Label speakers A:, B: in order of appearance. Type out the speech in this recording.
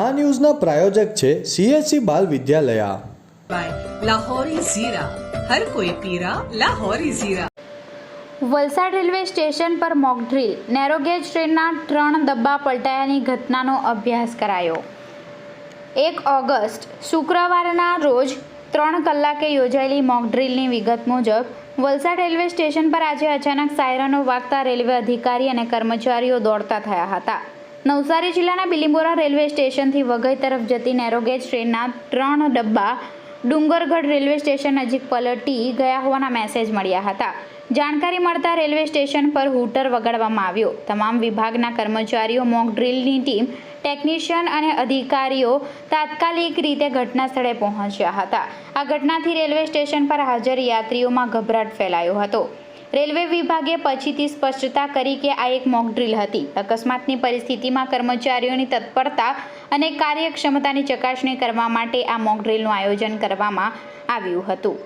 A: આ ન્યૂઝના પ્રાયોજક છે CSC Bal Vidyalaya.
B: Lahori Zeera.
C: Valsad railway station પર મોક ડ્રીલ. નેરોગેજ ટ્રેનના ત્રણ ડબ્બા પલટાયાની ઘટનાનો અભ્યાસ કરાયો. એક ઓગસ્ટ શુક્રવારના રોજ ત્રણ કલાકે યોજાયેલી મોક ડ્રીલની વિગત મુજબ વલસાડ રેલવે સ્ટેશન પર આજે અચાનક સાયરનો વાગતા રેલવે અધિકારી અને કર્મચારીઓ દોડતા થયા હતા. નવસારી જિલ્લાના બિલીમોરા રેલવે સ્ટેશનથી વઘઈ તરફ જતી નેરોગેજ ટ્રેનના ત્રણ ડબ્બા ડુંગરગઢ રેલવે સ્ટેશન નજીક પલટી ગયા હોવાના મેસેજ મળ્યા હતા. જાણકારી મળતા રેલવે સ્ટેશન પર હૂટર વગાડવામાં આવ્યો. તમામ વિભાગના કર્મચારીઓ, મોક ડ્રીલની ટીમ, ટેકનિશિયન અને અધિકારીઓ તાત્કાલિક રીતે ઘટના સ્થળે પહોંચ્યા હતા. આ ઘટનાથી રેલવે સ્ટેશન પર હાજર યાત્રીઓમાં ગભરાટ ફેલાયો હતો. રેલવે વિભાગે પછીથી સ્પષ્ટતા કરી કે આ એક મોક ડ્રીલ હતી. અકસ્માતની પરિસ્થિતિમાં કર્મચારીઓની તત્પરતા અને કાર્યક્ષમતાની ચકાસણી કરવા માટે આ મોક ડ્રીલનું આયોજન કરવામાં આવ્યું હતું.